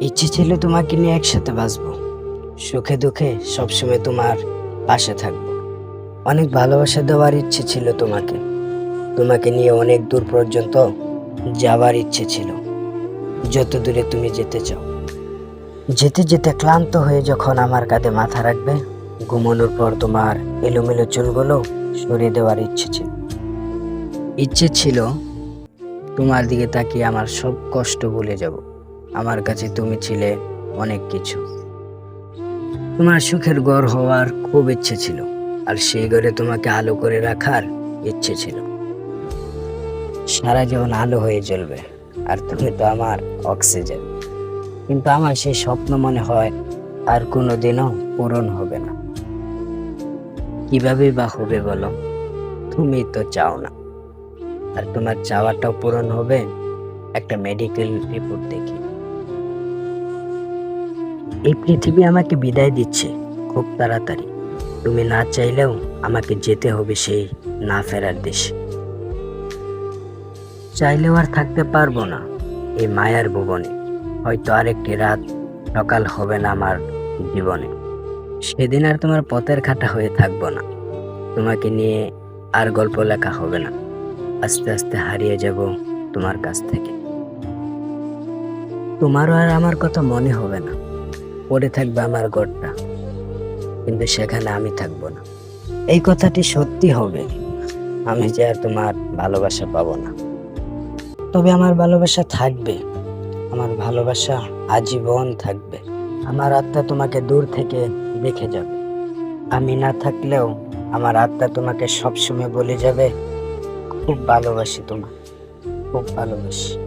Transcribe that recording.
ইচ্ছে ছিল তোমাকে নিয়ে একসাথে বাঁচবো। সুখে দুঃখে সবসময় তোমার পাশে থাকব। অনেক ভালোবাসা দেওয়ার ইচ্ছে ছিল তোমাকে। তোমাকে নিয়ে অনেক দূর পর্যন্ত যাওয়ার ইচ্ছে ছিল। যত দূরে তুমি যেতে চাও। যেতে যেতে ক্লান্ত হয়ে যখন আমার কাঁধে মাথা রাখবে, ঘুমানোর পর তোমার এলোমেলো চুলগুলো সরিয়ে দেওয়ার ইচ্ছে ছিল। ইচ্ছে ছিল তোমার দিকে তাকিয়ে আমার সব কষ্ট ভুলে যাব। আমার কাছে তুমি ছিলে অনেক কিছু। তোমার সুখের গড় হওয়ার খুব ইচ্ছে ছিল, আর সেই ঘরে তোমাকে আলো করে রাখার ইচ্ছে ছিল। সারা জীবন আলো হয়ে জ্বলবে, আর তুমি তো আমার অক্সিজেন। কিন্তু আমার সেই স্বপ্ন মনে হয়, আর কোনো দিনও পূরণ হবে না। কীভাবে বা হবে বলো? তুমি তো চাও না। আর তোমার চাওয়াটাও পূরণ হবে একটা মেডিকেল রিপোর্ট দেখি। এই পৃথিবী আমাকে বিদায় দিচ্ছে, খুব তাড়াতাড়ি। তুমি না চাইলেও আমাকে যেতে হবে সেই না ফেরার দেশে। চাইলেও আর থাকতে পারব না এই মায়ার ভুবনে। হয়তো আরেকটি রাত সকাল হবে না আমার জীবনে। সেদিন আর তোমার পথের খাটা হয়ে থাকব না। তোমাকে নিয়ে আর গল্প লেখা হবে না। আস্তে আস্তে হারিয়ে যাব তোমার কাছ থেকে। তোমারও আর আমার কথা মনে হবে না। পড়ে থাকবে আমার ঘরটা। কিন্তু সেখানে আমি থাকব না। এই কথাটি সত্যি হবে। আমি যে আর তোমার ভালোবাসা পাবো না। তবে আমার ভালোবাসা থাকবে। আমার ভালোবাসা আজীবন থাকবে। আমার আত্মা তোমাকে দূর থেকে দেখে যাবে। আমি না থাকলেও আমার আত্মা তোমাকে সবসময় বলে যাবে, খুব ভালোবাসি তোমার খুব ভালোবাসি।